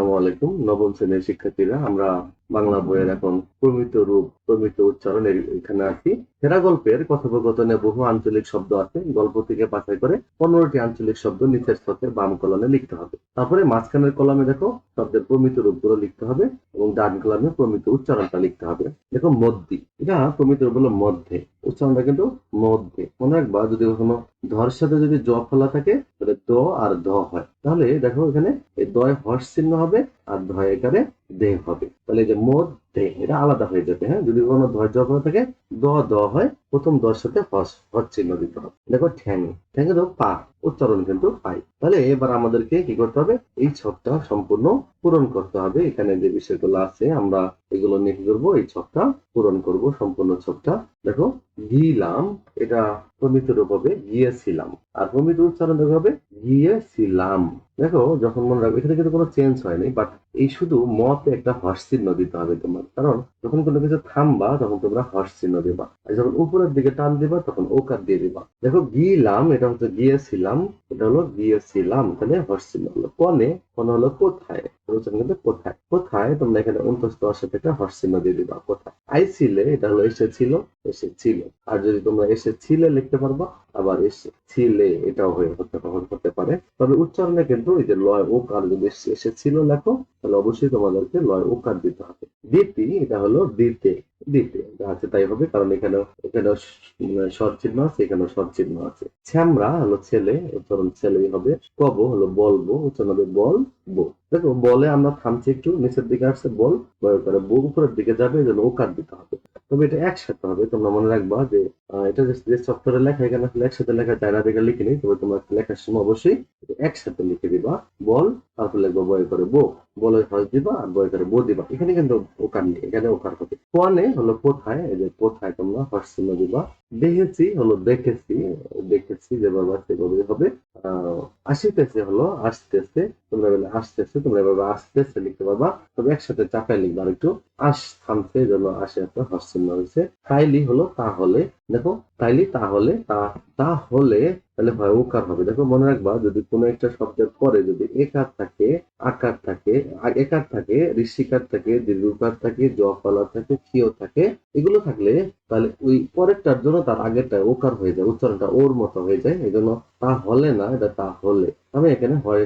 আসসালামু আলাইকুম। নবম শ্রেণির শিক্ষার্থীরা আমরা বাংলা বইয়ের এখন প্রমিত রূপ, প্রমিত উচ্চারণ এর- এখানে আছি। সেরা গল্পের কথোপকথনে বহু আঞ্চলিক শব্দ আছে। গল্প থেকে বাছাই করে পনেরোটি আঞ্চলিক শব্দ নিচের স্তরে বাম কলমে লিখতে হবে। তারপরে মাঝখানের কলমে দেখো শব্দের প্রমিত রূপগুলো লিখতে হবে এবং ডান কলমে প্রমিত উচ্চারণটা লিখতে হবে। দেখো মধ্যি, এটা প্রমিত রূপ হলো মধ্যে, উচ্চারণটা কিন্তু মধ্যে। মনে রাখবা, যদি কখনো ধর সাথে যদি জ ফলা থাকে, তাহলে দ আর ধ হয়। তাহলে দেখো এখানে এই দয় হর্ষ চিহ্ন হবে আর ধয় এখানে দেহ হবে তাহলে এই যে এটা আলাদা হয়ে যাবে হ্যাঁ? যদি কোনো ধৈর্য ফলা থাকে, দ দ হয়, প্রথম দর সাথে হস চিহ্ন দিতে হবে। দেখো ঠ্যাং ঠ্যাঙে তো পা, উচ্চারণ কিন্তু পাই। তাহলে এবার আমাদেরকে কি করতে হবে? এই ছকটা সম্পূর্ণ পূরণ করতে হবে। এখানে যে বিষয়গুলো আছে, আমরা এগুলো নিয়ে কি করব? এই ছকটা পূরণ করব, সম্পূর্ণ ছকটা। দেখো, গিলাম, এটা প্রমিত রূপ হবে, গিয়েছিলাম। আর প্রমিত উচ্চারণ দেখো হবে, গিয়েছিলাম। দেখো, যখন মনে রাখবে, এখানে কিন্তু কোনো চেঞ্জ হয়নি বাট এই শুধু মতে একটা হর্স চিহ্ন দিতে হবে তোমার। কারণ যখন কোনো কিছু থামবা, তখন তোমরা হর্স চিহ্ন দিবা আর যখন উপরের দিকে টান দিবা, তখন ওকার দিয়ে দিবা। দেখো, গিলাম, এটা হচ্ছে গিয়েছিলাম, এটা হলো গিয়েছিলাম, তাহলে হর্স চিহ্ন হলো। কনে? কোন হলো কোথায়? উচ্চারণ কিন্তু কোথায়? কোথায়? তোমরা এখানে অন্তস্থ সাথে একটা হর্ষচিহ্ন দিয়ে দিবা, কোথায়? আইছিলে, এটা হলো এসেছিল এসেছিল। আর যদি তোমরা এসেছিলে লিখতে পারবা, আবার এসেছিলে, এটাও হয়ে হতে হতে পারে। তবে উচ্চারণে কিন্তু এই যে লয় ও কার যদি এসে- এসেছিল লেখো, তাহলে অবশ্যই তোমাদেরকে লয় ও কার দিতে হবে। দিতি এটা হলো দিতে দিতে আছে, তাই হবে, কারণ এখানে এখানে শর্ট চিহ্ন আছে এখানে শর্ট চিহ্ন আছে। ছ্যামরা হলো ছেলে ধরুন ছেলেই হবে। কব হলো বলব, উচ্চারণ হবে বল বো দেখো, বলে আমরা থামছি একটু, নিচের দিকে আসছে বল বউ উপরের দিকে যাবে এই জন্য ওকার দিতে হবে। তবে এটা একসাথে হবে, তোমরা মনে রাখবা যে এটা যে- যে সফটওয়্যারে লেখা, এখানে আসলে একসাথে লেখা যায় না দেখে লিখিনি তবে তোমরা লেখার সময় অবশ্যই একসাথে লিখে দিবা। বল, তারপর লিখব বয় করে বো বলে হজ দিবা আর বয় করে বো দিবা। এখানে কিন্তু ওকার নেই, এখানে ওকার হবে কোয়ানে হলো কোথায়? এই যে কোথায় তোমরা হর্ষ চিহ্ন দিবা। দেখেছি হলো দেখেছি দেখেছি যেভাবে সেভাবে হবে। আসিতেছে হলো আসতেছে, তোমরা বলে আসতেছে, তোমরা এভাবে আসতেছে লিখতে পারবা। তবে একসাথে চাপায় লিখবা আর একটু আস থামছে জন্য আসে একটা হর্ষ চিহ্ন হয়েছে। তাইলি হলো তাহলে দেখো তাইলে তাহলে তা তাহলে তাহলে হয় ওকার হবে? দেখো মনে রাখবা যদি কোনো একটা শব্দের পরে যদি একার থাকে আকার থাকে একার থাকে ঋষিকার থাকে দীর্ঘকার থাকে জ থাকে ক্ষীয় থাকে এগুলো থাকলে তাহলে ওই পরেরটার জন্য তার আগেরটা ওকার হয়ে যায় উচ্চারণটা ওর মতো হয়ে যায় এই জন্য তা হলে না এটা তা হলে আমি এখানে হয়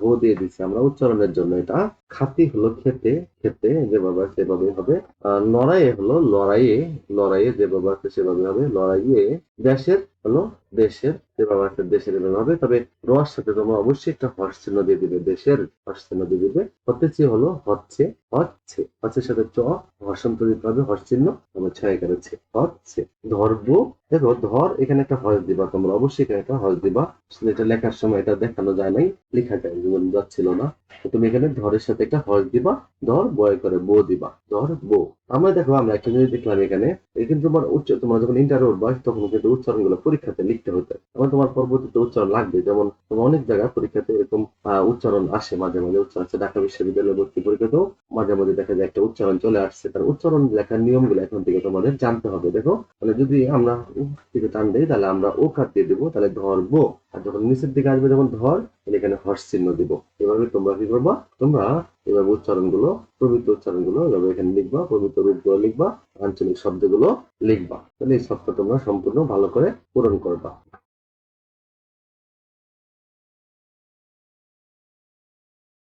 হো দিয়ে দিচ্ছি আমরা উচ্চারণের জন্য এটা। খাতি হলো খেতে খেতে যেভাবে আছে সেভাবে হবে। আহ, লড়াইয়ে হলো লড়াইয়ে লড়াইয়ে যেভাবে আছে সেভাবে হবে। লড়াইয়ে দেশের হলো দেশের যেভাবে আছে দেশের এভাবে হবে। তবে রস সাথে তোমরা অবশ্যই একটা হর্ষ চিহ্ন দিয়ে দিবে, দেশের হর্ষ চিহ্ন দিয়ে দিবে হতেছে হলো হচ্ছে হচ্ছে। হচ্ছে সাথে চ হর্ষন্ত হবে হর্ষ চিহ্ন ছয় করেছে হচ্ছে। ধরবো, দেখো, ধর, এখানে একটা হজ দিবা তোমরা। অবশ্যই এখানে একটা হজ দিবা। এটা লেখার সময় এটা দেখানো যায় নাই লেখা যায় যাচ্ছিল না। তুমি এখানে ধরের সাথে একটা হজ দিবা, ধর বয় করে বো দিবা, ধর, বো। আমরা দেখো, আমরা একটা জিনিস দেখলাম এখানে কিন্তু তোমার উচ্চ তোমার যখন ইন্টারভিউ উঠবা তখন কিন্তু উচ্চারণগুলো পরীক্ষাতে লিখতে হতো। তখন তোমার পরবর্তীতে উচ্চারণ লাগবে। যেমন তোমার অনেক জায়গায় পরীক্ষাতে এরকম উচ্চারণ আসে মাঝে মাঝে, উচ্চারণ ঢাকা বিশ্ববিদ্যালয় ভর্তি পরীক্ষাতেও মাঝে মাঝে দেখা যায় একটা উচ্চারণ চলে আসছে। তার উচ্চারণ লেখার নিয়মগুলো এখন থেকে তোমাদের জানতে হবে। দেখো মানে যদি আমরা থেকে টান দিই, তাহলে আমরা ও কাট দিয়ে দেবো, তাহলে ধরবো। আর যখন নিচের দিকে আসবে যখন ধর এখানে হর্ষ চিহ্ন দিব। এভাবে তোমরা কি করবা? তোমরা এভাবে উচ্চারণগুলো প্রবৃত্ত উচ্চারণগুলো এভাবে এখানে লিখবা প্রবৃত্ত রূপগুলো লিখবা, আঞ্চলিক শব্দগুলো লিখবা। তাহলে এই সবটা তোমরা সম্পূর্ণ ভালো করে পূরণ করবা।